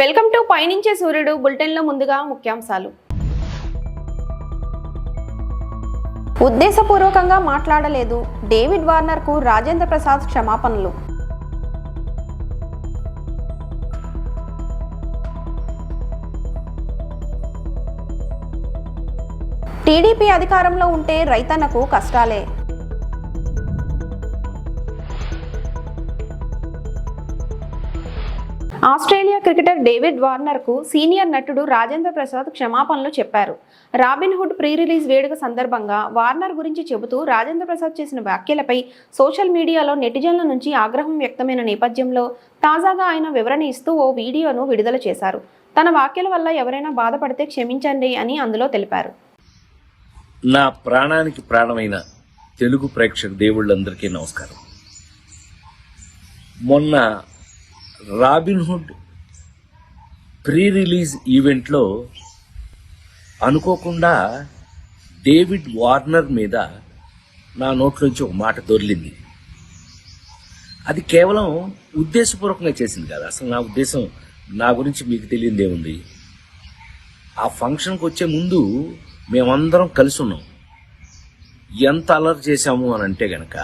Welcome to పయనించే సూర్యుడు బులెటిన్లో ముందుగా ముఖ్యాంశాలు. ఉద్దేశపూర్వకంగా మాట్లాడలేదు డేవిడ్ వార్నర్కు రాజేంద్ర ప్రసాద్ క్షమాపణలు. టీడీపీ అధికారంలో ఉంటే రైతన్నకు కష్టాలే. ఆస్ట్రేలియా క్రికెటర్ డేవిడ్ వార్నర్కు సీనియర్ నటుడు రాజేంద్ర ప్రసాద్ క్షమాపణలు చెప్పారు. రాబిన్ హుడ్ ప్రీ రిలీజ్ వేడుక సందర్భంగా వార్నర్ గురించి చెబుతూ రాజేంద్ర ప్రసాద్ చేసిన వ్యాఖ్యలపై సోషల్ మీడియాలో నెటిజన్ల నుంచి ఆగ్రహం వ్యక్తమైన నేపథ్యంలో తాజాగా ఆయన వివరణ ఇస్తూ ఓ వీడియోను విడుదల చేశారు. తన వ్యాఖ్యల వల్ల ఎవరైనా బాధపడితే క్షమించండి అని అందులో తెలిపారు. నా ప్రాణానికి ప్రాణమైన తెలుగు ప్రేక్షక దేవుళ్ళందరికీ నమస్కారం. మొన్న రాబిన్హుడ్ ప్రీ రిలీజ్ ఈవెంట్లో అనుకోకుండా డేవిడ్ వార్నర్ మీద నా నోట్లోంచి ఒక మాట దొర్లింది అది కేవలం ఉద్దేశపూర్వకంగా చేసింది కాదు. అసలు నా ఉద్దేశం నా గురించి మీకు తెలియదు ఏముంది ఆ ఫంక్షన్కి వచ్చే ముందు మేమందరం కలిసి ఉన్నాం. ఎంత అలర్ చేశాము అని అంటే గనక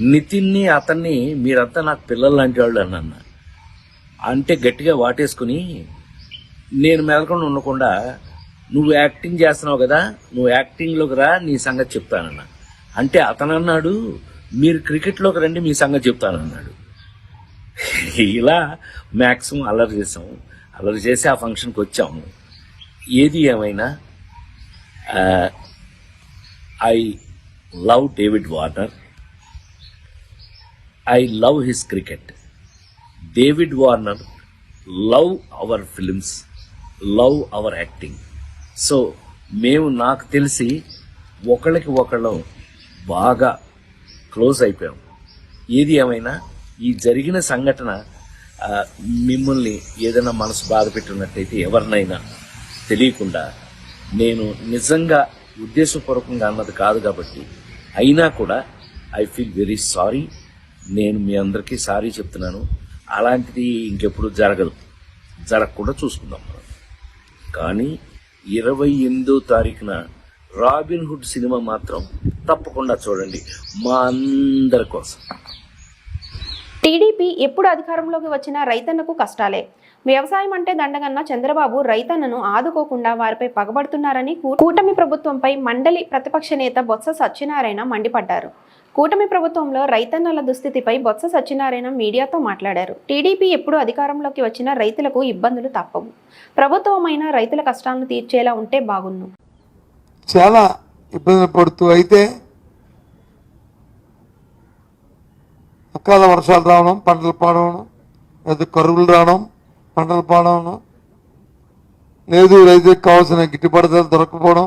నితిన్ని అతన్ని మీరంతా నాకు పిల్లలు లాంటి వాళ్ళు అని అన్న. అంటే గట్టిగా వాటేసుకుని నేను మెదకుండా ఉండకుండా నువ్వు యాక్టింగ్ చేస్తున్నావు కదా నువ్వు యాక్టింగ్లోకి రా నీ సంగతి చెప్తానన్న. అంటే అతను అన్నాడు మీరు క్రికెట్లోకి రండి మీ సంగతి చెప్తానన్నాడు. ఇలా మ్యాక్సిమం అల్లరి చేసాము అల్లరి చేసి ఆ ఫంక్షన్కి వచ్చాము. ఏది ఏమైనా I love David Warner. I love his cricket David Warner love our films love our acting so మేము నాకు తెలిసి ఒకళ్ళకి ఒకళ్ళం బాగా క్లోజ్ అయిపోయాం. ఏది ఏమైనా ఈ జరిగిన సంఘటన మిమ్మల్ని ఏదైనా మనసు బాధ పెట్టినట్టయితే ఎవరినైనా తెలియకుండా నేను నిజంగా ఉద్దేశపూర్వకంగా అన్నది కాదు కాబట్టి అయినా కూడా ఐ ఫీల్ వెరీ సారీ నేను మీ అందరికీ సారీ చెప్తున్నాను. అలాంటిది ఇంకెప్పుడు జరగదు. జరగకుండా చూసుకుందాం మనం. కానీ ఇరవై ఎనిమిదో తారీఖున రాబిన్హుడ్ సినిమా మాత్రం తప్పకుండా చూడండి. మా అందరి కోసం. టీడీపీ ఎప్పుడు అధికారంలోకి వచ్చినా రైతన్నకు కష్టాలే. వ్యవసాయం అంటే దండగన్న చంద్రబాబు రైతన్నను ఆదుకోకుండా వారిపై పగబడుతున్నారని కూటమి ప్రభుత్వంపై మండలి ప్రతిపక్ష నేత బొత్స సత్యనారాయణ మండిపడ్డారు. కూటమి ప్రభుత్వంలో రైతన్నల దుస్థితిపై బొత్స సత్యనారాయణ మీడియాతో మాట్లాడారు. టీడీపీ ఎప్పుడు అధికారంలోకి వచ్చినా రైతులకు ఇబ్బందులు తప్పవు. ప్రభుత్వమైన రైతుల కష్టాలను తీర్చేలా ఉంటే బాగున్ను చాలా ఇబ్బందులు పడుతూ అయితే అకాల వర్షాలు రావడం పంటలు పాడవడం లేదా కరువులు రావడం పంటలు పాడవడం లేదు రైతులకు కావాల్సిన గిట్టుబాటు దొరకపోవడం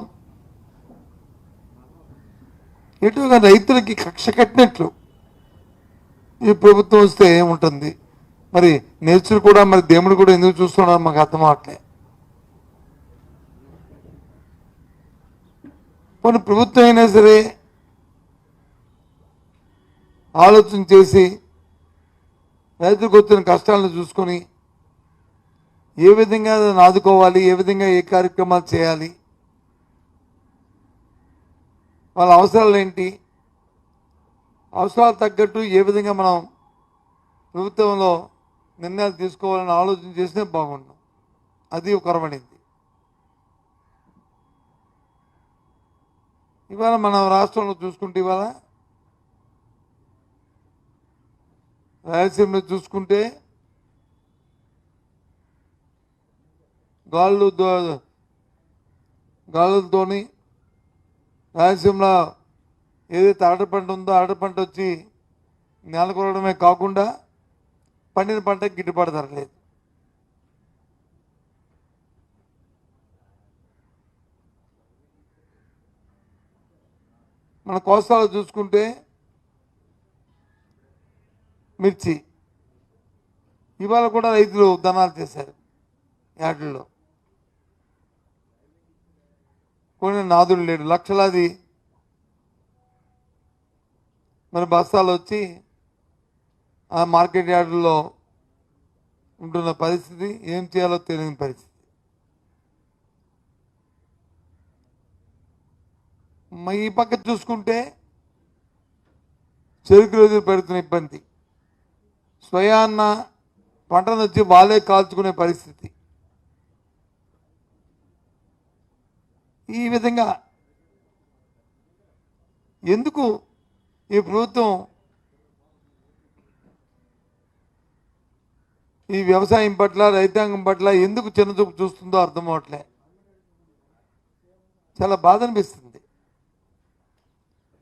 ఎటుగా రైతులకి కక్ష కట్టినట్లు ఈ ప్రభుత్వం వస్తే ఏముంటుంది? మరి నేచర్ కూడా మరి దేవుడు కూడా ఎందుకు చూస్తున్నాడు మాకు అర్థం అవట్లే. కొన్ని ప్రభుత్వం అయినా సరే ఆలోచన చేసి రైతులకు వచ్చిన కష్టాలను చూసుకొని ఏ విధంగా దాన్ని ఆదుకోవాలి ఏ విధంగా ఏ కార్యక్రమాలు చేయాలి వాళ్ళ అవసరాలు ఏంటి అవసరాలు తగ్గట్టు ఏ విధంగా మనం ప్రభుత్వంలో నిర్ణయాలు తీసుకోవాలని ఆలోచన చేస్తే బాగుండు. అది కొరబడింది ఇవాళ మన రాష్ట్రంలో చూసుకుంటే ఇవాళ రాయలసీమలో చూసుకుంటే గాళ్ళు దో- గాలులతోని రాయలసీమలో ఏదైతే ఆడ పంట ఉందో ఆడ పంట వచ్చి నెలకొరడమే కాకుండా పండిన పంటకి గిట్టుబాటు ధర లేదు. మన కోస్తాలో చూసుకుంటే మిర్చి. ఇవాళ కూడా రైతులు దనాలు చేశారు యాడ్లో కొన్ని నాదులు లేడు లక్షలాది మరి బస్తాలు వచ్చి ఆ మార్కెట్ యార్డుల్లో ఉంటున్న పరిస్థితి ఏం చేయాలో తెలియని పరిస్థితి. ఈ పక్క చూసుకుంటే చెరుకు రోజులు పెడుతున్న ఇబ్బంది. స్వయాన్న పంటను వచ్చి వాళ్ళే కాల్చుకునే పరిస్థితి. ఈ విధంగా. ఎందుకు ఈ ప్రభుత్వం ఈ వ్యవసాయం పట్ల రైతాంగం పట్ల ఎందుకు చిన్నచూపు చూస్తుందో అర్థం అవట్లే చాలా బాధ అనిపిస్తుంది.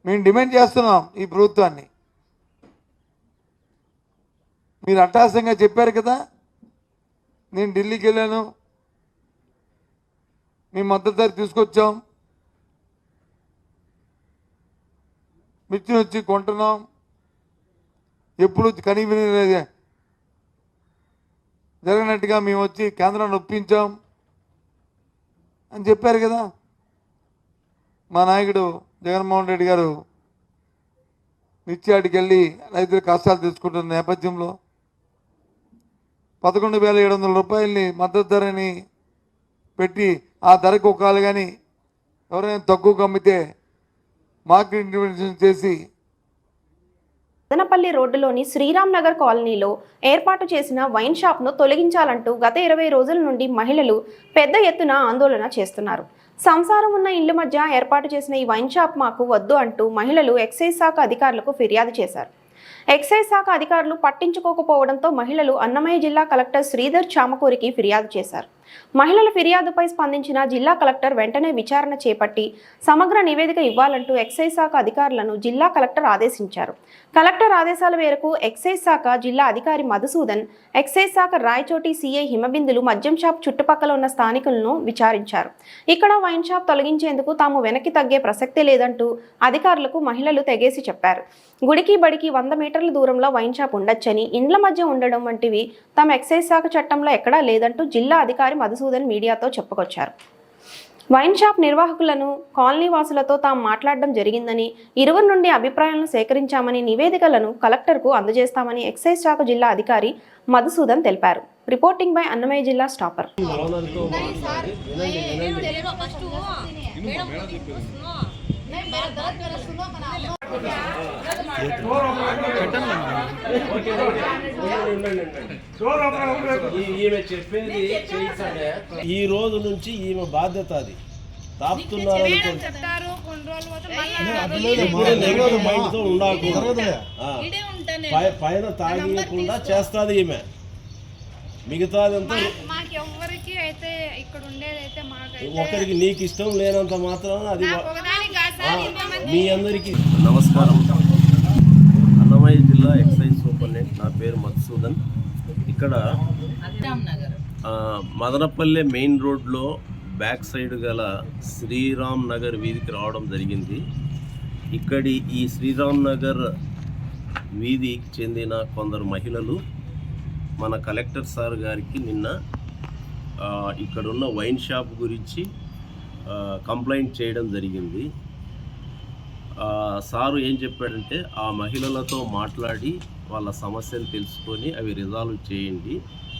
మేము డిమాండ్ చేస్తున్నాం ఈ ప్రభుత్వాన్ని. మీరు అట్టాసంగా చెప్పారు కదా నేను ఢిల్లీకి వెళ్ళాను మీ మద్దతు ధర తీసుకొచ్చాం. మిర్చిని వచ్చి కొంటున్నాం. ఎప్పుడు కనీవిని జరిగినట్టుగా మేము వచ్చి కేంద్రాన్ని ఒప్పించాం అని చెప్పారు కదా. మా నాయకుడు జగన్మోహన్ రెడ్డి గారు నిత్యాడికి వెళ్ళి రైతుల కష్టాలు తీసుకుంటున్న నేపథ్యంలో పదకొండు వేల ఏడు వందల రూపాయలని మద్దతు ధరని పెట్టి ఆ ధరకు ఒకళ్ళు కానీ ఎవరైనా తక్కువ అమ్మితే మార్కెట్ ఇంటర్వెన్షన్ చేసి మదనపల్లి రోడ్డులోని శ్రీరామ్ నగర్ కాలనీలో ఏర్పాటు చేసిన వైన్ షాప్ను తొలగించాలంటూ గత ఇరవై రోజుల నుండి మహిళలు పెద్ద ఎత్తున ఆందోళన చేస్తున్నారు. సంసారం ఉన్న ఇళ్ళ మధ్య ఏర్పాటు చేసిన ఈ వైన్ షాప్ మాకు వద్దు అంటూ మహిళలు ఎక్సైజ్ శాఖ అధికారులకు ఫిర్యాదు చేశారు. ఎక్సైజ్ శాఖ అధికారులు పట్టించుకోకపోవడంతో మహిళలు అన్నమయ్య జిల్లా కలెక్టర్ శ్రీధర్ చామకూరికి ఫిర్యాదు చేశారు. మహిళల ఫిర్యాదుపై స్పందించిన జిల్లా కలెక్టర్ వెంటనే విచారణ చేపట్టి సమగ్ర నివేదిక ఇవ్వాలంటూ ఎక్సైజ్ శాఖ అధికారులను జిల్లా కలెక్టర్ ఆదేశించారు. కలెక్టర్ ఆదేశాల మేరకు ఎక్సైజ్ శాఖ జిల్లా అధికారి మధుసూదన్ ఎక్సైజ్ శాఖ రాయచోటి సీఐ హిమబిందులు మద్యం షాప్ చుట్టుపక్కల ఉన్న స్థానికులను విచారించారు. ఇక్కడ వైన్ షాప్ తొలగించేందుకు తాము వెనక్కి తగ్గే ప్రసక్తే లేదంటూ అధికారులకు మహిళలు తెగేసి చెప్పారు. గుడికి బడికి వంద మీటర్ల దూరంలో వైన్ షాప్ ఉండొచ్చని ఇండ్ల మధ్య ఉండడం వంటివి తమ ఎక్సైజ్ శాఖ చట్టంలో ఎక్కడా లేదంటూ జిల్లా అధికారి మధుసూదన్ మీడియాతో చెప్పుకొచ్చారు వైన్ షాప్ నిర్వాహకులను కాలనీ వాసులతో తాము మాట్లాడడం జరిగిందని ఇరువురు నుండి అభిప్రాయాలను సేకరించామని నివేదికలను కలెక్టర్కు అందజేస్తామని ఎక్సైజ్ శాఖ జిల్లా అధికారి మధుసూదన్ తెలిపారు రిపోర్టింగ్ బై అన్నమయ్య జిల్లా స్టాపర్ మేడం ఈ రోజు నుంచి ఈమె బాధ్యత అది. ఉండకూడదు పైన తాగియకుండా చేస్తాది ఈమె. మిగతాదంతా మాకు ఎవ్వరికి అయితే ఇక్కడ ఉండేది అయితే మాకైతే ఒకరికి నీకు ఇష్టం లేనంత మాత్రం అది మీ అందరికి. నమస్కారం. అన్నమయ్య జిల్లా ఎక్సైజ్ సూపరింటెండెంట్ నా పేరు మధుసూదన్. ఇక్కడ ఆ, మదనపల్లె మెయిన్ రోడ్లో బ్యాక్ సైడ్ గల శ్రీరామ్ నగర్ వీధికి రావడం జరిగింది. ఇక్కడి ఈ శ్రీరామ్ నగర్ వీధికి చెందిన కొందరు మహిళలు మన కలెక్టర్ సార్ గారికి నిన్న ఇక్కడున్న వైన్ షాప్ గురించి కంప్లైంట్ చేయడం జరిగింది. సారు ఏం చెప్పాడంటే ఆ మహిళలతో మాట్లాడి వాళ్ళ సమస్యలు తెలుసుకొని అవి రిజాల్వ్ చేయండి.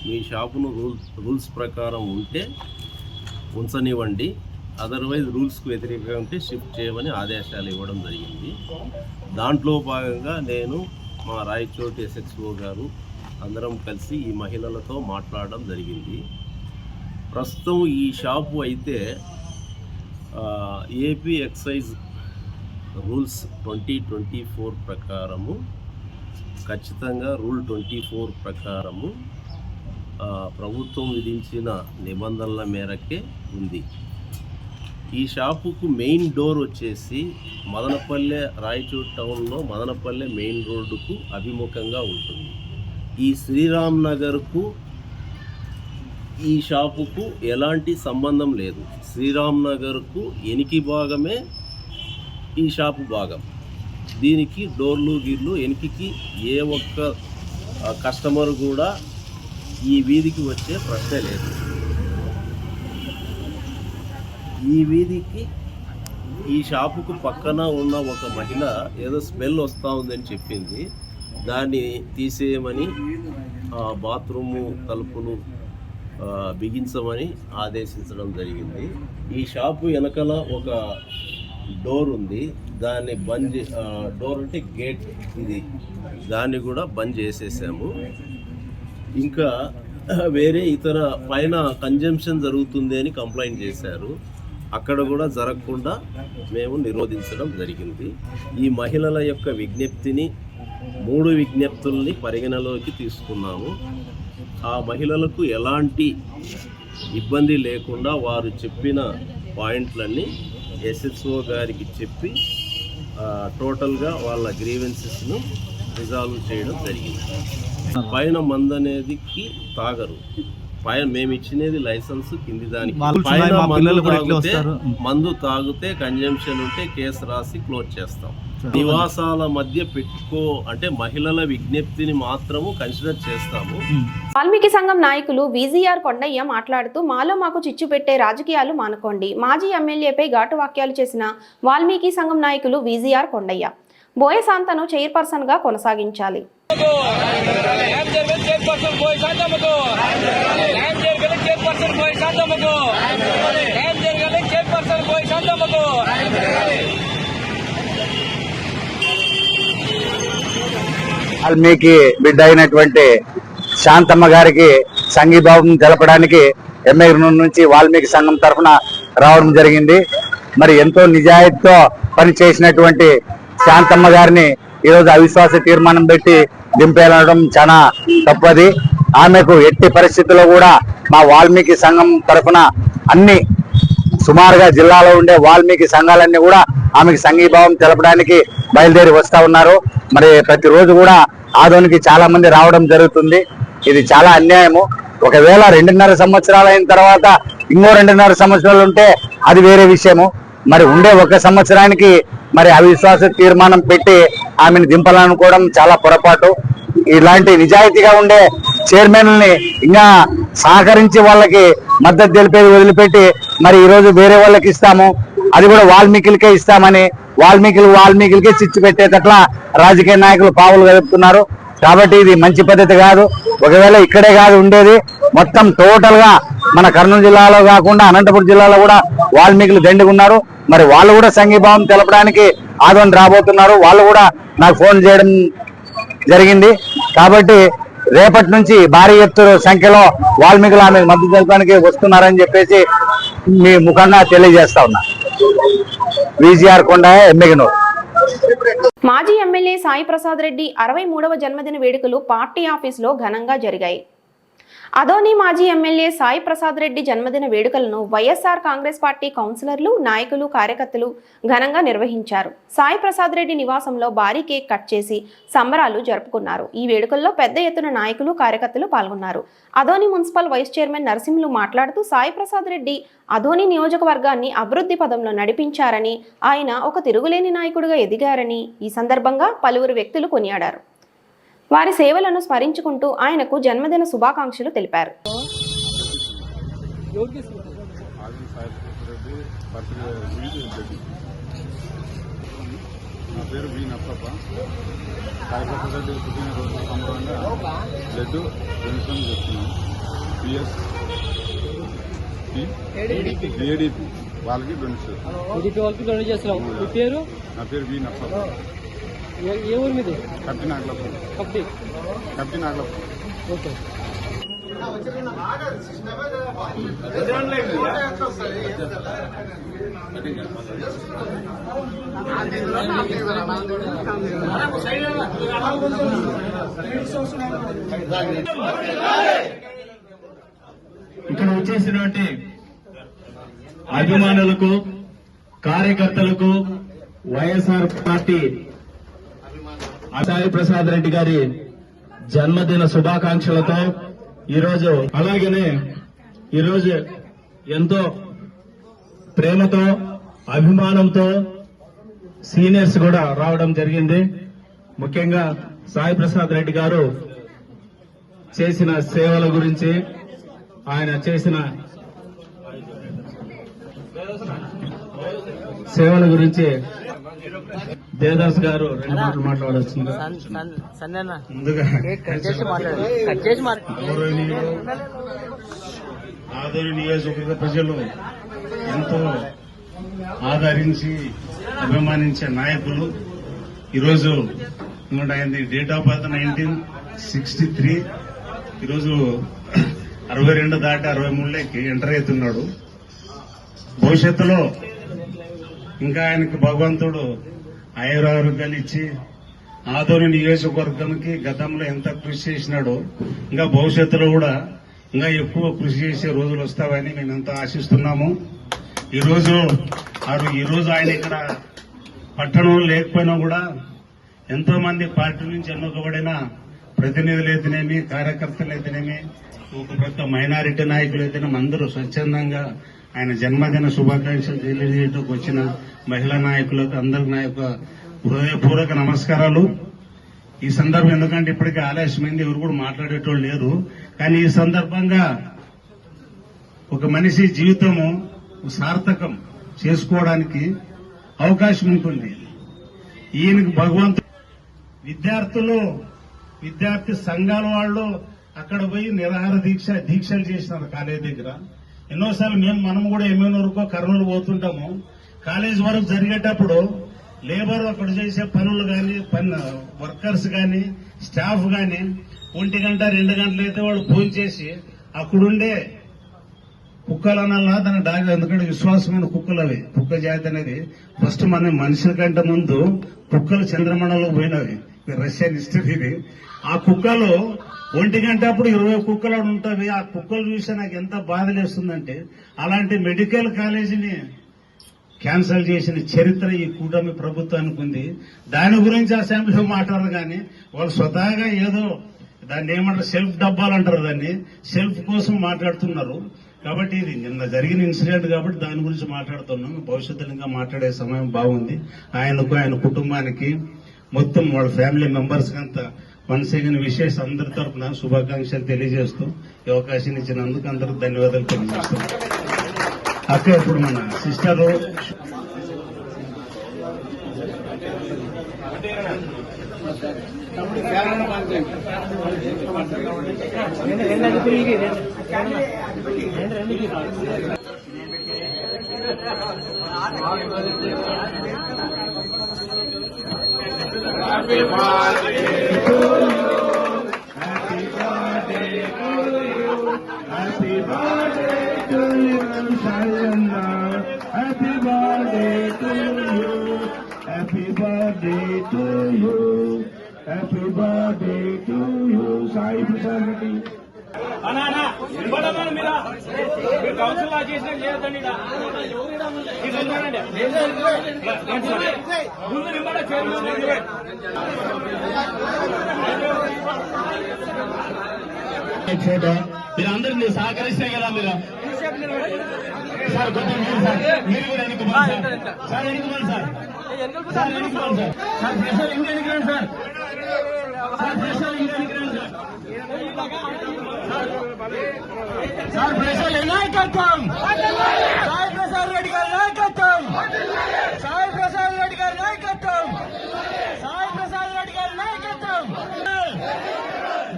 మీ షాపును రూల్ రూల్స్ ప్రకారం ఉంటే ఉంచనివ్వండి. అదర్వైజ్ రూల్స్కు వ్యతిరేకంగా ఉంటే షిఫ్ట్ చేయమని ఆదేశాలు ఇవ్వడం జరిగింది. దాంట్లో భాగంగా నేను మా రాయచోటి ఎస్హెచ్ఓ గారు అందరం కలిసి ఈ మహిళలతో మాట్లాడడం జరిగింది. ప్రస్తుతం ఈ షాపు అయితే AP excise rules twenty twenty four ప్రకారము ఖచ్చితంగా రూల్ ట్వంటీ ఫోర్ ప్రకారము ప్రభుత్వం విధించిన నిబంధనల మేరకే ఉంది. ఈ షాపుకు మెయిన్ డోర్ వచ్చేసి మదనపల్లె రాయచూర్ టౌన్లో మదనపల్లె మెయిన్ రోడ్డుకు అభిముఖంగా ఉంటుంది. ఈ శ్రీరామ్ నగర్కు ఈ షాపుకు ఎలాంటి సంబంధం లేదు. శ్రీరామ్ నగర్కు ఎనికి భాగమే ఈ షాపు భాగం. దీనికి డోర్లు గీర్లు ఎనికికి ఏ ఒక్క కస్టమర్ కూడా ఈ వీధికి వచ్చే ప్రశ్నే లేదు. ఈ వీధికి ఈ షాపుకు పక్కన ఉన్న ఒక మహిళ ఏదో స్మెల్ వస్తూ ఉందని చెప్పింది. దాన్ని తీసేయమని ఆ బాత్రూము తలుపులు బిగించమని ఆదేశించడం జరిగింది. ఈ షాపు వెనకాల ఒక డోర్ ఉంది. దాన్ని బంద్ డోర్ అంటే గేట్ ఇది. దాన్ని కూడా బంద్ చేసేసాము. ఇంకా వేరే ఇతర పైన కంజంప్షన్ జరుగుతుంది అని కంప్లైంట్ చేశారు. అక్కడ కూడా జరగకుండా మేము నిరోధించడం జరిగింది. ఈ మహిళల యొక్క విజ్ఞప్తిని మూడు విజ్ఞప్తుల్ని పరిగణలోకి తీసుకున్నాము. ఆ మహిళలకు ఎలాంటి ఇబ్బంది లేకుండా వారు చెప్పిన పాయింట్లన్నీ ఎస్హెచ్ఓ గారికి చెప్పి టోటల్గా వాళ్ళ గ్రీవెన్సెస్ను రిజాల్వ్ చేయడం జరిగింది. పైన మందు అనేదికి తాగరు. పైన మేము ఇచ్చినది లైసెన్స్ కింది దానికి. పైన మందు తాగితే. మందు తాగితే కన్జంప్షన్ ఉంటే కేసు రాసి క్లోజ్ చేస్తాం. నివాసాల మధ్య పెట్టుకో అంటే మహిళల విజ్ఞప్తిని మాత్రము కన్సిడర్ చేస్తాము. వాల్మీకి సంఘం నాయకులు విజిఆర్ కొండయ్య మాట్లాడుతూ మాలో మాకు చిచ్చు పెట్టే రాజకీయాలు మానుకోండి. మాజీ ఎమ్మెల్యేపై ఘాటు వాక్యాలు చేసిన వాల్మీకి సంఘం నాయకులు విజిఆర్ కొండయ్య. బోయ శాంతను చైర్పర్సన్గా కొనసాగించాలి. వాల్మీకి బిడ్డ అయినటువంటి శాంతమ్మ గారికి సంఘీభావం తెలపడానికి ఎంఐ నుంచి వాల్మీకి సంఘం తరఫున రావడం జరిగింది. మరి ఎంతో నిజాయితీతో పనిచేసినటువంటి శాంతమ్మ గారిని ఈరోజు అవిశ్వాస తీర్మానం పెట్టి దింపేయడం చాలా తప్పది. ఆమెకు ఎట్టి పరిస్థితుల్లో కూడా మా వాల్మీకి సంఘం తరఫున అన్ని సుమారుగా జిల్లాలో ఉండే వాల్మీకి సంఘాలన్నీ కూడా ఆమెకి సంఘీభావం తెలపడానికి బయలుదేరి వస్తూ ఉన్నారు. మరి ప్రతిరోజు కూడా ఆదోనికి చాలా మంది రావడం జరుగుతుంది. ఇది చాలా అన్యాయము. ఒకవేళ రెండున్నర సంవత్సరాలు అయిన తర్వాత ఇంకో రెండున్నర సంవత్సరాలు ఉంటే అది వేరే విషయము. మరి ఉండే ఒక సంవత్సరానికి మరి అవిశ్వాస తీర్మానం పెట్టి ఆమెను దింపాలనుకోవడం చాలా పొరపాటు. ఇలాంటి నిజాయితీగా ఉండే చైర్మన్ని ఇంకా సహకరించి వాళ్ళకి మద్దతు తెలిపేది వదిలిపెట్టి మరి ఈరోజు వేరే వాళ్ళకి ఇస్తాము. అది కూడా వాల్మీకిలకే ఇస్తామని వాల్మీకులు వాల్మీకిలకే చిచ్చు పెట్టేటట్ల రాజకీయ నాయకులు పావులు గడుపుతున్నారు. కాబట్టి ఇది మంచి పద్ధతి కాదు. ఒకవేళ ఇక్కడే కాదు ఉండేది మొత్తం టోటల్గా మన కర్నూలు జిల్లాలో కాకుండా అనంతపురం జిల్లాలో కూడా వాల్మీకులు దండుకున్నారు ఉన్నారు. మరి వాళ్ళు కూడా సంఘీభావం తెలపడానికి ఆదోని రాబోతున్నారు. వాళ్ళు కూడా నాకు ఫోన్ చేయడం జరిగింది. కాబట్టి రేపటి నుంచి భారీ ఎత్తున సంఖ్యలో వాల్మీకులు ఆమె మద్దతు తెలపడానికి వస్తున్నారని చెప్పేసి మీ ముఖంగా తెలియజేస్తా ఉన్నా. విజిఆర్ కొండ ఎమ్మిగనూరు మాజీ ఎమ్మెల్యే సాయి ప్రసాద్ రెడ్డి అరవై మూడవ జన్మదిన వేడుకలు పార్టీ ఆఫీసులో ఘనంగా జరిగాయి. అదోని మాజీ ఎమ్మెల్యే సాయి ప్రసాద్ రెడ్డి జన్మదిన వేడుకలను వైఎస్ఆర్ కాంగ్రెస్ పార్టీ కౌన్సిలర్లు నాయకులు కార్యకర్తలు ఘనంగా నిర్వహించారు. సాయి ప్రసాద్ రెడ్డి నివాసంలో భారీ కేక్ కట్ చేసి సంబరాలు జరుపుకున్నారు. ఈ వేడుకల్లో పెద్ద ఎత్తున నాయకులు కార్యకర్తలు పాల్గొన్నారు. Adoni municipal vice chairman Narasimhulu మాట్లాడుతూ సాయి ప్రసాద్ రెడ్డి అదోని నియోజకవర్గాన్ని అభివృద్ధి పదంలో నడిపించారని ఆయన ఒక తిరుగులేని నాయకుడిగా ఎదిగారని ఈ సందర్భంగా పలువురు వ్యక్తులు కొనియాడారు. వారి సేవలను స్మరించుకుంటూ ఆయనకు జన్మదిన శుభాకాంక్షలు తెలిపారు. నా పేరు వి నప్పప్ప. సాయిప్రసాద్ పుట్టినరోజు సందర్భంగా బ్లడ్ డొనేషన్ చేస్తున్నాం పిఎస్ ఏడీపీ వాళ్ళకి డొనేషన్ వాళ్ళకి డొనేట్ చేస్తున్నాం మీ పేరు నా పేరు వి నప్పప్ప ఏ- ఊరు మీది? ఓకే. ఇక్కడ వచ్చేసినటువంటి అభిమానులకు కార్యకర్తలకు వైఎస్ఆర్ పార్టీ సాయి ప్రసాద్ రెడ్డి గారి జన్మదిన శుభాకాంక్షలతో ఈరోజు అలాగనే ఈరోజు ఎంతో ప్రేమతో అభిమానంతో సీనియర్స్ కూడా రావడం జరిగింది. ముఖ్యంగా సాయి ప్రసాద్ రెడ్డి గారు చేసిన సేవల గురించి ఆయన చేసిన సేవల గురించి దేవదాస్ గారు రెండు మాటలు మాట్లాడొచ్చింది ముందుగా ఆదోని నియోజకవర్గ ప్రజలు ఎంతో ఆదరించి అభిమానించే నాయకులు. ఈరోజు ఆయనది date of birth nineteen sixty three. ఈరోజు అరవై రెండు దాటి అరవై మూడులోకి ఎంటర్ అవుతున్నాడు. భవిష్యత్తులో ఇంకా ఆయనకు భగవంతుడు ఆయురారోగ్యాలు ఇచ్చి ఆదోని నియోజకవర్గానికి గతంలో ఎంత కృషి చేసినాడో ఇంకా భవిష్యత్తులో కూడా ఇంకా ఎక్కువ కృషి చేసే రోజులు వస్తావని మేము ఎంతో ఆశిస్తున్నాము. ఈరోజు ఈరోజు ఆయన ఇక్కడ పట్టణం లేకపోయినా కూడా ఎంతో మంది పార్టీ నుంచి ఎన్నుకబడిన ప్రతినిధులు అయితేనేమి కార్యకర్తలు అయితేనేమి ఒక ప్రక్క మైనారిటీ నాయకులు అయితేనేమి అందరూ స్వచ్ఛందంగా ఆయన జన్మదిన శుభాకాంక్షలు తెలియజేయడానికి వచ్చిన మహిళా నాయకులకు అందరికి నా యొక్క హృదయపూర్వక నమస్కారాలు. ఈ సందర్భం ఎందుకంటే ఇప్పటికే ఆలస్యమైంది ఎవరు కూడా మాట్లాడేటోళ్ళు లేరు. కానీ ఈ సందర్భంగా ఒక మనిషి జీవితము సార్థకం చేసుకోవడానికి అవకాశం ఉంటుంది. ఈయనకు భగవంతు విద్యార్థులు విద్యార్థి సంఘాల వాళ్ళు అక్కడ పోయి నిరాహార దీక్ష దీక్షలు చేసినారు కాలేజ్ దగ్గర. ఎన్నోసార్లు మేము మనం కూడా ఏమైనా వరకు కర్నూలు పోతుంటాము. కాలేజ్ వరకు జరిగేటప్పుడు లేబర్ అక్కడ చేసే పనులు కానీ పని వర్కర్స్ కానీ స్టాఫ్ కానీ ఒంటి గంట రెండు గంటలు అయితే వాళ్ళు ఫోన్ చేసి అక్కడుండే కుక్కలు అనాలా తన డాగ్ ఎందుకంటే విశ్వాసమైన కుక్కలు అవి. కుక్క జాతి అనేది ఫస్ట్ మన మనుషుల కంటే ముందు కుక్కలు చంద్రమండలంలో పోయినవి. రష్యన్ హిస్టరీ ఇది. ఆ కుక్కలు ఒంటి గంట అప్పుడు ఇరవై కుక్కలు ఉంటాయి. ఆ కుక్కలు చూస్తే నాకు ఎంత బాధలేస్తుందంటే అలాంటి మెడికల్ కాలేజీని క్యాన్సిల్ చేసిన చరిత్ర ఈ కూటమి ప్రభుత్వానికి ఉంది. దాని గురించి అసెంబ్లీలో మాట్లాడరు కానీ వాళ్ళు స్వతహాగా ఏదో దాన్ని ఏమంటారు సెల్ఫ్ డబ్బాలు అంటారు దాన్ని. సెల్ఫ్ కోసం మాట్లాడుతున్నారు. కాబట్టి ఇది నిన్న జరిగిన ఇన్సిడెంట్ కాబట్టి దాని గురించి మాట్లాడుతున్నాం. భవిష్యత్తులో ఇంకా మాట్లాడే సమయం బాగుంది. ఆయనకు ఆయన కుటుంబానికి మొత్తం వాళ్ళ ఫ్యామిలీ మెంబర్స్ అంతా వన్స్ అగైన్ విశేష అందరి తరఫున శుభాకాంక్షలు తెలియజేస్తూ ఈ అవకాశం ఇచ్చినందుకు అందరికి ధన్యవాదాలు తెలియజేస్తున్నాం. అక్క ఇప్పుడు మన sister Happy birthday to you, Shayana. Happy birthday to you. Happy birthday to you. Happy birthday to you, Happy birthday to you, Sai Prasad Reddy. Photo మీరందరూ సహకరిస్తే కదా మీరు? సార్ కొంచెం మీరు సార్. మీరు కూడా ఎన్నుకోమని సార్. సార్ ఎన్నుకోమని సార్. సార్ ఎన్నుకోమని సార్. సార్ ప్రెషర్ ఇంకా ఎన్నుకోండి సార్ సార్. ప్రెషర్ ఇంకా ఎన్నుకోండి సార్. సార్ ప్రెషర్ నాయకత్వం సాయి ప్రసాద్ రెడ్డి గారి నాయకత్వం సాయి ప్రసాద్ రెడ్డి గారి నాయకత్వం సాయి ప్రసాద్ రెడ్డి గారి నాయకత్వం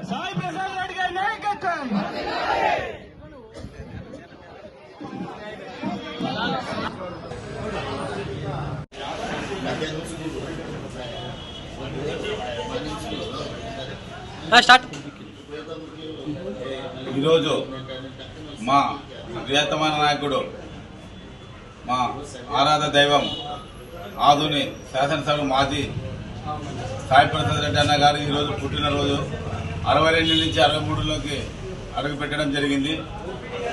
సాయి ప్రసాద్ రెడ్డి గారి నాయకత్వం ఈరోజు మా ప్రియతమైన నాయకుడు మా ఆరాధ దైవం ఆధుని శాసనసభ మాజీ సాయి ప్రసాద్ రెడ్డి అన్న గారు ఈరోజు పుట్టినరోజు అరవై రెండు నుంచి అరవై మూడులోకి అడుగు పెట్టడం జరిగింది.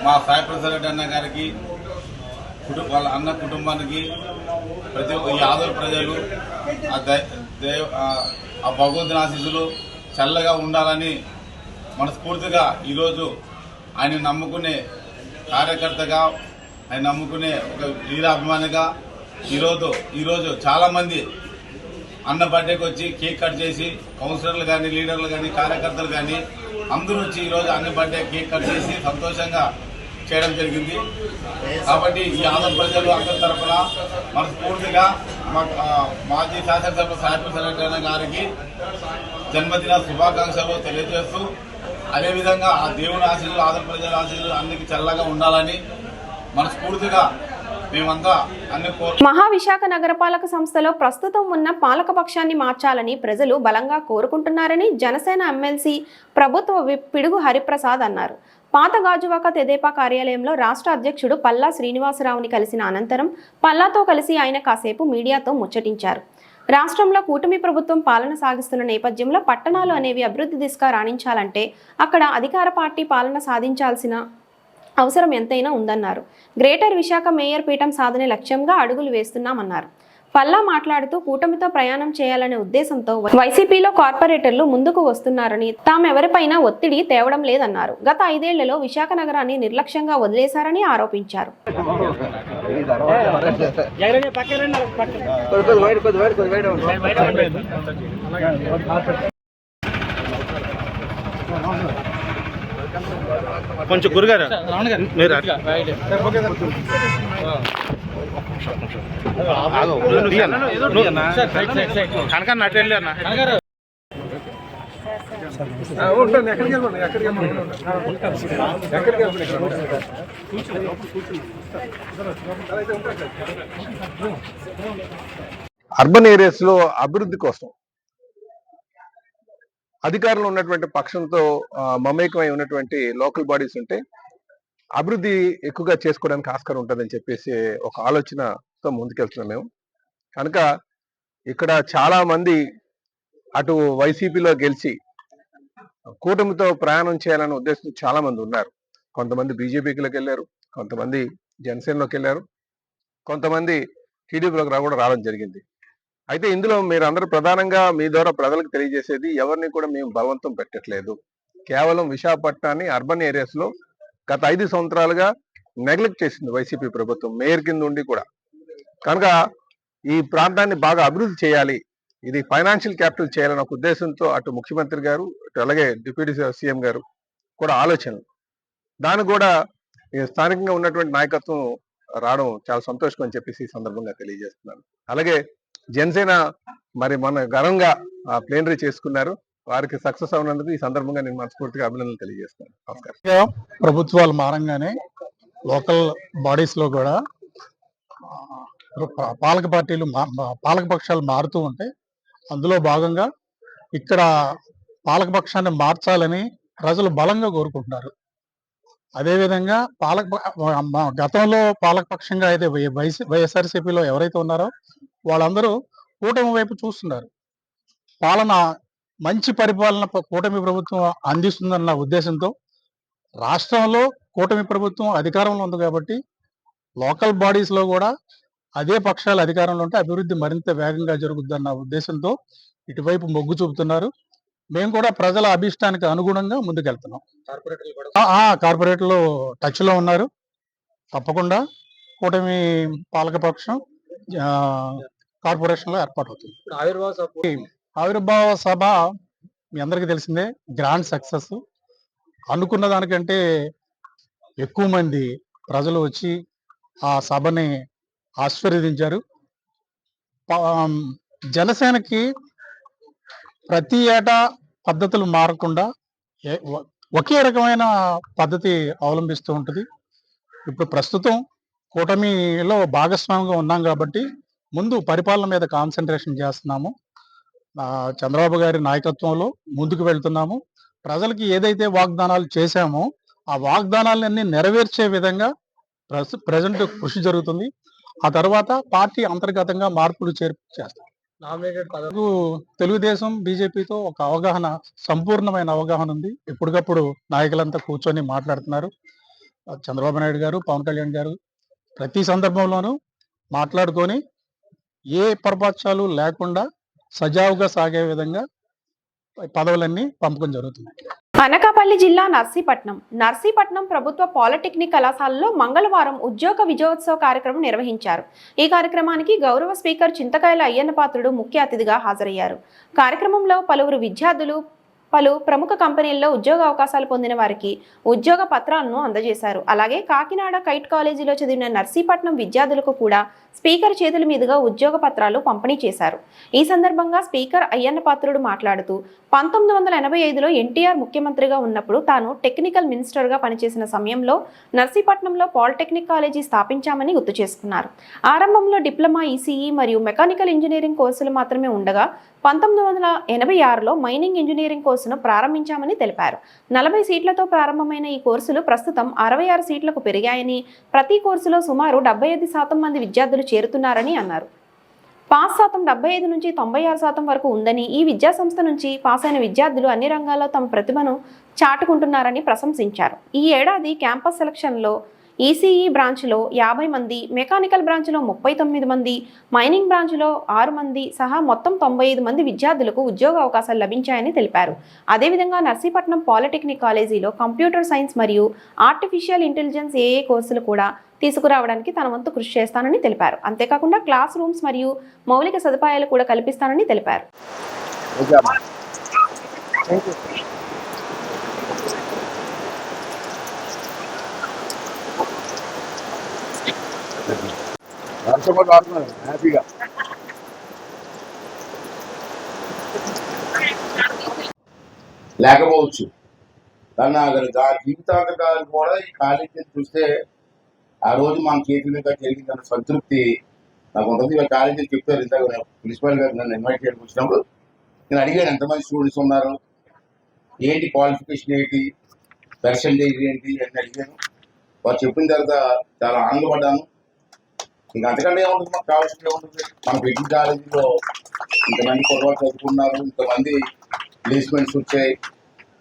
మా సాయి ప్రసాద్ రెడ్డి అన్న గారికి కుటుంబ వాళ్ళ అన్న కుటుంబానికి ప్రతి ఒక్క యాదవ ప్రజలు ఆ దై- ఆ- ఆ భగవంతుని ఆశీస్సులు చల్లగా ఉండాలని మనస్ఫూర్తిగా ఈరోజు ఆయన నమ్ముకునే కార్యకర్తగా ఆయన నమ్ముకునే ఒక వీరాభిమానిగా ఈరోజు ఈరోజు చాలామంది అన్న బర్త్డేకి వచ్చి కేక్ కట్ చేసి కౌన్సిలర్లు కానీ లీడర్లు కానీ కార్యకర్తలు కానీ అందరూ వచ్చి ఈరోజు అన్న బర్త్డే కేక్ కట్ చేసి సంతోషంగా చేయడం జరిగింది. కాబట్టి ఈ ఆంధ్ర ప్రజలు అందరి తరఫున మనస్ఫూర్తిగా మా- మాజీ శాసనసభ సాయపు సెలెక్టర్ గారికి జన్మదిన శుభాకాంక్షలు తెలియజేస్తూ అదేవిధంగా ఆ దేవుని ఆశీస్సులు ఆదర ప్రజల ఆశీస్సులు అందరికీ చల్లగా ఉండాలని మనస్ఫూర్తిగా మేమంతా అన్ని మహావిశాఖ నగరపాలక సంస్థలో ప్రస్తుతం ఉన్న పాలకపక్షాన్ని మార్చాలని ప్రజలు బలంగా కోరుకుంటున్నారని జనసేన ఎమ్మెల్సీ ప్రభుత్వ పిడుగు హరిప్రసాద్ అన్నారు. పాత గాజువాక తెదేపా కార్యాలయంలో రాష్ట్ర అధ్యక్షుడు పల్లా శ్రీనివాసరావుని కలిసిన అనంతరం పల్లాతో కలిసి ఆయన కాసేపు మీడియాతో ముచ్చటించారు. రాష్ట్రంలో కూటమి ప్రభుత్వం పాలన సాగిస్తున్న నేపథ్యంలో పట్టణాలు అనేవి అభివృద్ధి దిశగా రాణించాలంటే అక్కడ అధికార పార్టీ పాలన సాధించాల్సిన అవసరం ఎంతైనా ఉందన్నారు. గ్రేటర్ విశాఖ మేయర్ పీఠం సాధనే లక్ష్యంగా అడుగులు వేస్తున్నామన్నారు. పల్లా మాట్లాడుతూ కూటమితో ప్రయాణం చేయాలనే ఉద్దేశంతో వైసీపీలో కార్పొరేటర్లు ముందుకు వస్తున్నారని తామెవరిపైనా ఒత్తిడి తేవడం లేదన్నారు. గత ఐదేళ్ళలో విశాఖ నగరాన్ని నిర్లక్ష్యంగా వదిలేశారని ఆరోపించారు. కొంచెం గురుగారు మీరు కనకన్న అటు వెళ్ళి అన్న. అర్బన్ ఏరియాస్లో అభివృద్ధి కోసం అధికారంలో ఉన్నటువంటి పక్షంతో మమేకమై ఉన్నటువంటి లోకల్ బాడీస్ ఉంటే అభివృద్ధి ఎక్కువగా చేసుకోవడానికి ఆస్కారం ఉంటుందని చెప్పేసి ఒక ఆలోచనతో ముందుకెళ్తున్నాం మేము. కనుక ఇక్కడ చాలా మంది అటు వైసీపీలో గెలిచి కూటమితో ప్రయాణం చేయాలనే ఉద్దేశం చాలా మంది ఉన్నారు. కొంతమంది బీజేపీలోకి వెళ్ళారు కొంతమంది జనసేనలోకి వెళ్ళారు కొంతమంది టీడీపీలోకి రా కూడా రావడం జరిగింది. అయితే ఇందులో మీరందరూ ప్రధానంగా మీ ద్వారా ప్రజలకు తెలియజేసేది ఎవరిని కూడా మేము బలవంతం పెట్టట్లేదు. కేవలం విశాఖపట్నాన్ని అర్బన్ ఏరియాస్లో గత ఐదు సంవత్సరాలుగా నెగ్లెక్ట్ చేసింది వైసీపీ ప్రభుత్వం మేయర్ కింద ఉండి కూడా. కనుక ఈ ప్రాంతాన్ని బాగా అభివృద్ధి చేయాలి. ఇది ఫైనాన్షియల్ క్యాపిటల్ చేయాలన్న ఒక ఉద్దేశంతో అటు ముఖ్యమంత్రి గారు అటు అలాగే డిప్యూటీ సీఎం గారు కూడా ఆలోచనలు. దాన్ని కూడా ఈ స్థానికంగా ఉన్నటువంటి నాయకత్వం రావడం చాలా సంతోషం అని చెప్పేసి ఈ సందర్భంగా తెలియజేస్తున్నాను. అలాగే జనసేన మరి మన ఘనంగా ప్లేనరీ చేసుకున్నారు. వారికి సక్సెస్ అవునందుకు ఈ సందర్భంగా నేను మనస్ఫూర్తిగా అభినందనలు తెలియజేస్తున్నాను. నమస్కారం. ప్రభుత్వాలు మారంగానే లోకల్ బాడీస్లో కూడా పాలక పార్టీలు పాలక పక్షాలు మారుతూ ఉంటాయి అందులో భాగంగా ఇక్కడ పాలక పక్షాన్ని మార్చాలని ప్రజలు బలంగా కోరుకుంటున్నారు. అదేవిధంగా పాలక మా- గతంలో పాలకపక్షంగా అయితే వై- వైఎస్ వైఎస్ఆర్సీపీలో ఎవరైతే ఉన్నారో వాళ్ళందరూ కూటమి వైపు చూస్తున్నారు. పాలన మంచి పరిపాలన కూటమి ప్రభుత్వం అందిస్తుందన్న ఉద్దేశంతో రాష్ట్రంలో కూటమి ప్రభుత్వం అధికారంలో ఉంది కాబట్టి లోకల్ బాడీస్లో కూడా అదే పక్షాలు అధికారంలో ఉంటే అభివృద్ధి మరింత వేగంగా జరుగుద్దన్న ఉద్దేశంతో ఇటువైపు మొగ్గు చూపుతున్నారు. మేము కూడా ప్రజల అభిష్టానికి అనుగుణంగా ముందుకెళ్తున్నాం. కార్పొరేటర్లు టచ్లో ఉన్నారు. తప్పకుండా కూటమి పాలకపక్షం ఆ, కార్పొరేషన్లో ఏర్పాటు అవుతుంది ఆవిర్భావ సభ ఆవిర్భావ సభ మీ అందరికీ తెలిసిందే గ్రాండ్ సక్సెస్ అనుకున్న దానికంటే ఎక్కువ మంది ప్రజలు వచ్చి ఆ సభని ఆశీర్వదించారు. జనసేనకి ప్రతి ఏటా పద్ధతులు మారకుండా ఒకే రకమైన పద్ధతి అవలంబిస్తూ ఉంటుంది. ఇప్పుడు ప్రస్తుతం కూటమిలో భాగస్వామిగా ఉన్నాం కాబట్టి ముందు పరిపాలన మీద కాన్సన్ట్రేషన్ చేస్తున్నాము. చంద్రబాబు గారి నాయకత్వంలో ముందుకు వెళ్తున్నాము. ప్రజలకి ఏదైతే వాగ్దానాలు చేశామో ఆ వాగ్దానాలన్నీ నెరవేర్చే విధంగా ప్రజెంట్ కృషి జరుగుతుంది. ఆ తర్వాత పార్టీ అంతర్గతంగా మార్పులు చేర్పు చేస్తాం. తెలుగుదేశం బీజేపీతో ఒక అవగాహన సంపూర్ణమైన అవగాహన ఉంది. ఎప్పటికప్పుడు నాయకులంతా కూర్చొని మాట్లాడుతున్నారు. చంద్రబాబు నాయుడు గారు పవన్ కళ్యాణ్ గారు ప్రతి సందర్భంలోనూ మాట్లాడుకొని ఏ పరపక్షాలు లేకుండా సజావుగా సాగే విధంగా పదవులన్నీ పంపకం జరుగుతున్నాయి అనకాపల్లి జిల్లా నర్సీపట్నం. నర్సీపట్నం ప్రభుత్వ పాలిటెక్నిక్ కళాశాలలో మంగళవారం ఉద్యోగ విజయోత్సవ కార్యక్రమం నిర్వహించారు. ఈ కార్యక్రమానికి గౌరవ స్పీకర్ చింతకాయల అయ్యన్నపాత్రుడు ముఖ్య అతిథిగా హాజరయ్యారు. కార్యక్రమంలో పలువురు విద్యార్థులు పలు ప్రముఖ కంపెనీల్లో ఉద్యోగ అవకాశాలు పొందిన వారికి ఉద్యోగ పత్రాలను అందజేశారు. అలాగే కాకినాడ కైట్ కాలేజీలో చదివిన నర్సీపట్నం విద్యార్థులకు కూడా స్పీకర్ చేతుల మీదుగా ఉద్యోగ పత్రాలు పంపిణీ చేశారు. ఈ సందర్భంగా స్పీకర్ అయ్యన్న పాత్రుడు మాట్లాడుతూ పంతొమ్మిది వందల ఎనభై ఐదులో ఎన్టీఆర్ ముఖ్యమంత్రిగా ఉన్నప్పుడు తాను టెక్నికల్ మినిస్టర్గా పనిచేసిన సమయంలో నర్సీపట్నంలో పాలిటెక్నిక్ కాలేజీ స్థాపించామని గుర్తు చేసుకున్నారు. ఆరంభంలో డిప్లొమా ఈసీఈ మరియు మెకానికల్ ఇంజనీరింగ్ కోర్సులు మాత్రమే ఉండగా పంతొమ్మిది వందల ఎనభై ఆరులో మైనింగ్ ఇంజనీరింగ్ కోర్సును ప్రారంభించామని తెలిపారు. నలభై సీట్లతో ప్రారంభమైన ఈ కోర్సులు ప్రస్తుతం అరవై ఆరు సీట్లకు పెరిగాయని ప్రతి కోర్సులో సుమారు డెబ్బై ఐదు శాతం మంది విద్యార్థులు చేరుతున్నారని అన్నారు. పాస్ శాతం డెబ్బై ఐదు నుంచి తొంభై ఆరు శాతం వరకు ఉందని ఈ విద్యా సంస్థ నుంచి పాస్ అయిన విద్యార్థులు అన్ని రంగాల్లో తమ ప్రతిభను చాటుకుంటున్నారని ప్రశంసించారు. ఈ ఏడాది క్యాంపస్ సెలక్షన్లో ఈసీఈ బ్రాంచ్లో యాభై మంది మెకానికల్ బ్రాంచ్లో ముప్పై తొమ్మిది మంది మైనింగ్ బ్రాంచ్లో ఆరు మంది సహా మొత్తం తొంభై ఐదు మంది విద్యార్థులకు ఉద్యోగ అవకాశాలు లభించాయని తెలిపారు. అదేవిధంగా నర్సీపట్నం పాలిటెక్నిక్ కాలేజీలో కంప్యూటర్ సైన్స్ మరియు ఆర్టిఫిషియల్ ఇంటెలిజెన్స్ ఏఏ కోర్సులు కూడా తీసుకురావడానికి తన వంతు కృషి చేస్తానని తెలిపారు. అంతేకాకుండా క్లాస్ రూమ్స్ మరియు మౌలిక సదుపాయాలు కూడా కల్పిస్తానని తెలిపారు. హ్యాపీగా. లేకపోవచ్చు. కానీ నాకు ఆ జీవితాంతకాలం కూడా ఈ కాలేజీని చూస్తే ఆ రోజు మన చేతి మీద జరిగిందన్న సంతృప్తి నాకు ఉంటుంది. ఇవాళ కాలేజీకి చెప్తారు ఇందాక ప్రిన్సిపల్ గారు నన్ను ఇన్వైట్ చేయడానికి వచ్చినప్పుడు. నేను అడిగాను ఎంతమంది స్టూడెంట్స్ ఉన్నారు? ఏంటి క్వాలిఫికేషన్ ఏంటి? పర్సంటేజ్ ఏంటి? అని అడిగాను. వారు చెప్పిన తర్వాత చాలా ఆనందపడ్డాను. ఇంకా అంతకంటే ఏముంటుంది మాకు కావాల్సింది ఏముంటుంది మన పెట్టిన కాలేజీలో ఇంతమంది కుర్రవాళ్ళు చదువుకున్నారు ఇంతమంది ప్లేస్మెంట్స్ వచ్చాయి.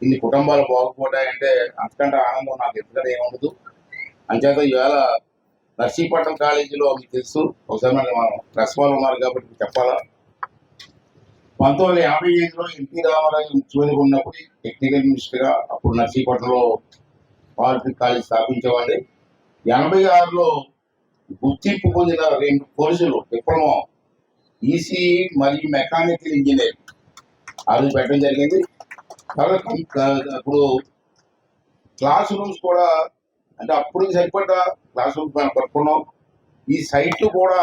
ఇన్ని కుటుంబాలు బాగుపడ్డాయంటే అంతకంటే ఆనందం నాకు ఎందుకంటే ఏముండదు. అంచేత ఈవేళ నర్సీపట్నం కాలేజీలో మీకు తెలుసు ఒకసారి మరి మనం ప్రెస్ వాళ్ళు ఉన్నారు కాబట్టి మీకు చెప్పాలా? పంతొమ్మిది వందల యాభై ఐదులో ఎన్టీ రామారావు ముఖ్యమంత్రి ఉన్నప్పుడు టెక్నికల్ మినిస్టర్గా అప్పుడు నర్సీపట్నంలో పాలిటెక్నిక్ కాలేజ్ స్థాపించేవాడి ఎనభై ఆరులో గుర్తింపు పొందిన రెండు కోర్సులు డిప్లొమా ఈసీ మరియు మెకానికల్ ఇంజనీర్ అది పెట్టడం జరిగింది. తర్వాత ఇప్పుడు క్లాస్ రూమ్స్ కూడా అంటే అప్పుడు సరిపడ్డ క్లాస్ రూమ్స్ మనం కట్టుకున్నాం ఈ సైట్లు కూడా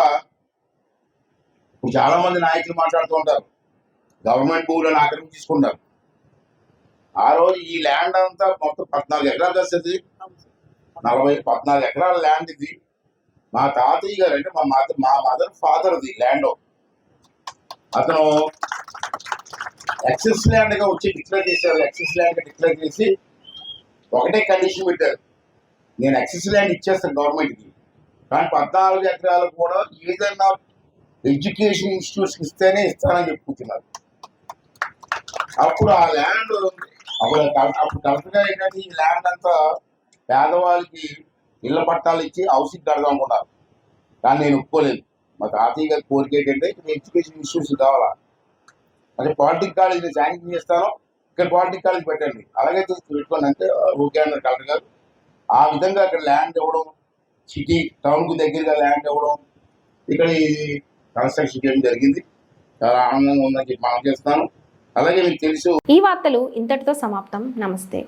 ఇప్పుడు చాలా మంది నాయకులు మాట్లాడుతూ ఉంటారు. గవర్నమెంట్ భూములను ఆక్రమించుకుంటారు ఆ రోజు ఈ ల్యాండ్ అంతా మొత్తం పద్నాలుగు ఎకరాలు వస్తుంది నలభై పద్నాలుగు ఎకరాల ల్యాండ్ ఇది. మా తాతయ్య గారు అంటే మా మదర్ మా మదర్ ఫాదర్ది ల్యాండ్ అతను ఎక్సెస్ ల్యాండ్గా వచ్చి డిక్లేర్ చేశారు. ఎక్సెస్ ల్యాండ్గా డిక్లేర్ చేసి ఒకటే కండిషన్ పెట్టారు. నేను ఎక్సెస్ ల్యాండ్ ఇచ్చేస్తాను గవర్నమెంట్కి కానీ పద్నాలుగు ఎకరాలు కూడా ఏదైనా ఎడ్యుకేషన్ ఇన్స్టిట్యూట్స్ ఇస్తేనే ఇస్తానని చెప్పుకుంటున్నారు. అప్పుడు ఆ ల్యాండ్ అప్పుడు అప్పుడు కలెక్టర్ ఏంటంటే ఈ ల్యాండ్ అంతా పేదవాళ్ళకి ఇళ్ళ పట్టాలు ఇచ్చి హౌసింగ్ కడదాం కానీ నేను ఒప్పుకోలేదు. మా తాతయ్య గారి కోరిక ఏంటంటే ఇక్కడ ఎడ్యుకేషన్ ఇష్యూస్ కావాలా? అంటే పాలిటిక్ కాలేజ్ నేను శాంక్షన్ చేస్తాను ఇక్కడ పాలిటిక్ కాలేజ్ పెట్టండి. అలాగే పెట్టుకోండి అంటే ఓకే అన్నారు కలెక్టర్ గారు. ఆ విధంగా ఇక్కడ ల్యాండ్ ఇవ్వడం సిటీ టౌన్కు దగ్గరగా ల్యాండ్ ఇవ్వడం ఇక్కడ కన్స్ట్రక్షన్ చేయడం జరిగింది. చాలా ఆనందంగా ఉందని చెప్పి మనం చేస్తాను. అలాగే మీకు తెలుసు. ఈ వార్తలు ఇంతటితో సమాప్తం. నమస్తే.